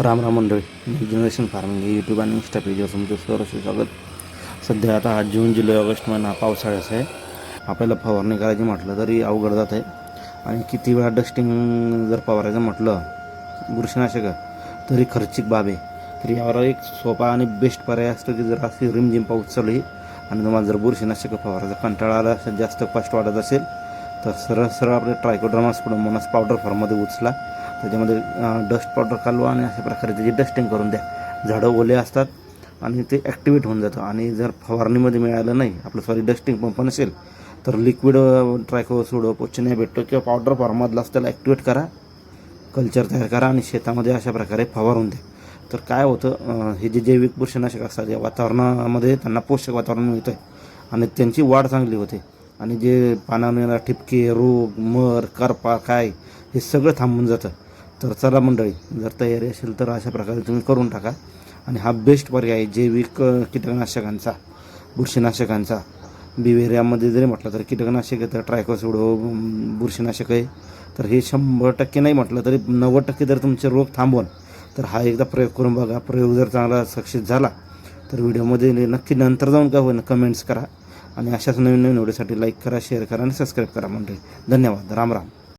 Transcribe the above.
राम राम मंडळी generation farming हे YouTube आणि इन्स्टा पेजवर तुमचं सहर्ष स्वागत. सध्या आता हा जून जुलै ऑगस्ट महिना पावसाळ्याचा आहे. आपल्याला फवारणी करायची म्हटलं तरी अवघड जात आहे. आणि किती वेळा डस्टिंग जर फवारायचं म्हटलं बुरशीनाशक तरी खर्चिक बाब आहे. तरी यावर एक सोपा आणि बेस्ट पर्याय असतो की जर अशी रिमझिम पाऊस चालू आहे आणि तुम्हाला जर बुरशीनाशक फवारायचा कंटाळा आला जास्त कष्ट वाटत असेल तर सरळ सरळ आपले ट्रायकोड्रामास म्हणूनच पावडर फॉर्ममध्ये उचला. त्याच्यामध्ये डस्ट पावडर कालवा आणि अशा प्रकारे त्याची डस्टिंग करून द्या. झाडं ओले असतात आणि ते ॲक्टिवेट होऊन जातं. आणि जर फवारणीमध्ये मिळालं नाही आपलं सॉरी डस्टिंग पंप नसेल तर लिक्विड ट्रायको सोडो पोचण्या भेटतो किंवा पावडर फॉर्मातला असं त्याला ॲक्टिवेट करा. कल्चर तयार करा आणि शेतामध्ये अशा प्रकारे फवारून द्या. तर काय होतं हे जे जैविक बुरशीनाशक असतात या वातावरणामध्ये त्यांना पोषक वातावरण मिळतं आहे आणि त्यांची वाढ चांगली होते. आणि जे पानावर ठिपके रोग मर करपा काय हे सगळं थांबून जातं. तर चला मंडळी जर तयारी असेल तर अशा प्रकारे तुम्ही करून टाका. आणि हा बेस्ट पर्याय आहे जैविक कीटकनाशकांचा बुरशीनाशकांचा. बिवेरियामध्ये जरी म्हटलं तर कीटकनाशक आहे तर ट्रायकोसोडो बुरशीनाशक आहे. तर हे शंभर टक्के नाही म्हटलं तरी नव्वद टक्के जर तुमचे रोग थांबवून तर हा एकदा प्रयोग करून बघा. प्रयोग जर चांगला सक्सेस झाला तर व्हिडिओमध्ये नक्की नंतर जाऊन का होईना कमेंट्स करा. आणि अशाच नवीन नवीन व्हिडिओसाठी लाईक करा शेअर करा आणि सबस्क्राईब करा मंडळी. धन्यवाद. राम राम.